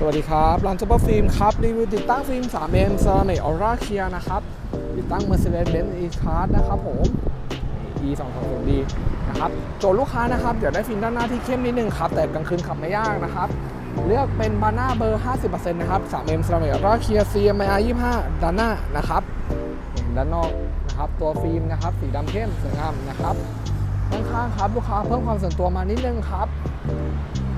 สวัสดีครับร้านเปอร์ฟิล์มครับ รีวิวติดตั้งฟิล์ม 3M เซรามิกออร่าเคียนะครับ ติดตั้ง Mercedes-Benz E-Class นะครับผม E 2 2 0 D นะครับโจทย์ลูกค้านะครับอยากได้ฟิล์มด้านหน้าที่เข้มนิดนึงครับ แต่กลางคืนขับไม่ยากนะครับ เลือกเป็นบาน่าเบอร์ 50%นะครับ 3M เซรามิกออร่าเคีย CMIR 25ด้านหน้านะครับด้านนอกนะครับตัวฟิล์มนะครับสีดำเข้มสวยงามนะครับด้านข้างครับลูกค้าเพิ่มความส่วนตัวมานิดนึงครับ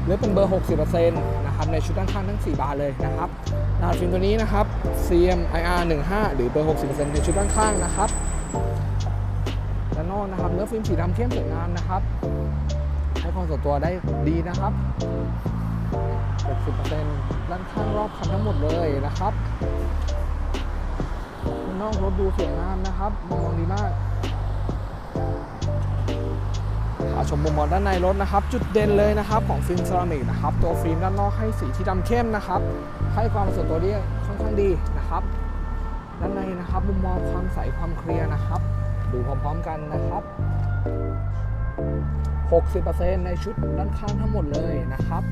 เลือเป็นเบอร์ 60%นะครับในชุดด้านข้างทั้ง 4 บานเลยนะครับรหัสฟิล์มตัวนี้นะครับ CMIR 15 หรือเบอร์ 60%ในชุดด้านข้างนะครับด้านนอกนะครับเนื้อฟิล์มสีดำเข้มสวยงามนะครับให้ความส่วนตัวได้ดีนะครับ60%ด้านข้างรอบคันทั้งหมดเลยนะครับด้านนอกรถดูสวยงามนะครับมองดีมาก ชมมุมมองด้านในรถนะครับ จุดเด่นเลยนะครับของฟิล์มเซรามิกนะครับ ตัวฟิล์มด้านนอกให้สีที่ดำเข้มนะครับ ให้ความส่วนตัวนี้ค่อนข้างดีนะครับด้านในนะครับมุมมองความใสความเคลียร์นะครับ ดูพร้อมๆกันนะครับ 60%ในชุดด้านข้างทั้งหมดเลยนะครับ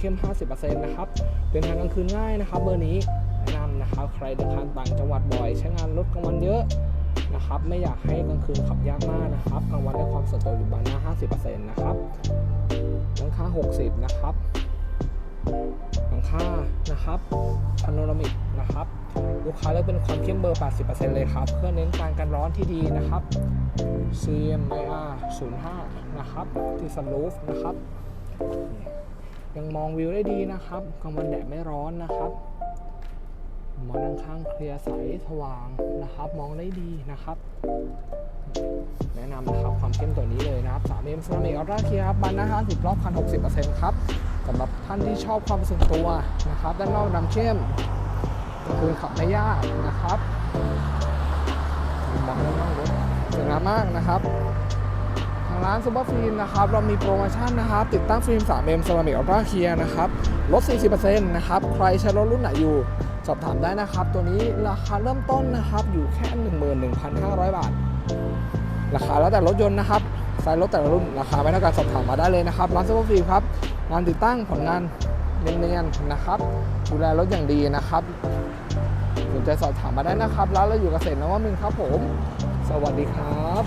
เข้ม 50%นะครับ เดินทางกลางคืนง่ายนะครับเบอร์นี้แนะนำนะครับ ใครเดินทางต่างจังหวัดบ่อย ใช้งานรถกลางวันเยอะนะครับ ไม่อยากให้กลางคืนขับยากมากนะครับกลางวันได้ความส่วนตัวอยู่บานหน้า 50%นะครับหลังคา 60 นะครับหลังคานะครับพาโนรามิกนะครับ ลูกค้าเลือกเป็นความเข้มเบอร์ 80%เลยครับ เพื่อเน้นการกันร้อนที่ดีนะครับ CMIR 05 นะครับที่สลูฟนะครับ ยังมองวิวได้ดีนะครับกลางวันแดดไม่ร้อนนะครับมองด้านข้างเคลียร์ใสสว่างนะครับ มองได้ดีนะครับ แนะนำนะครับความเข้มตัวนี้เลยนะครับ 3M Ceramic Ultra Clear ครับบานหน้า50รอบคัน 60%ครับสำหรับท่านที่ชอบความส่วนตัวนะครับ ด้านนอกดำเข้มคือขับไม่ยากนะครับมองด้านนอกรถสวยงามมากนะครับ ร้านซูเปอร์ฟิล์มนะครับเรามีโปรโมชั่นนะครับ ติดตั้งฟิล์ม 3M Ceramic Ultra Clear นะครับลด 40%นะครับใครใช้รถรุ่นไหนอยู่ สอบถามได้นะครับ ตัวนี้ราคาเริ่มต้นนะครับอยู่แค่ 11,500 บาท ราคาแล้วแต่รถยนต์นะครับไซส์รถแต่ละรุ่นราคาไม่เท่ากันสอบถามมาได้เลยนะครับร้านซูเปอร์ฟิล์มครับงานติดตั้งผลงานเนียนๆนะครับดูแลรถอย่างดีนะครับสนใจสอบถามมาได้นะครับ ร้านเราอยู่เกษตรนวมินทร์ครับผม สวัสดีครับ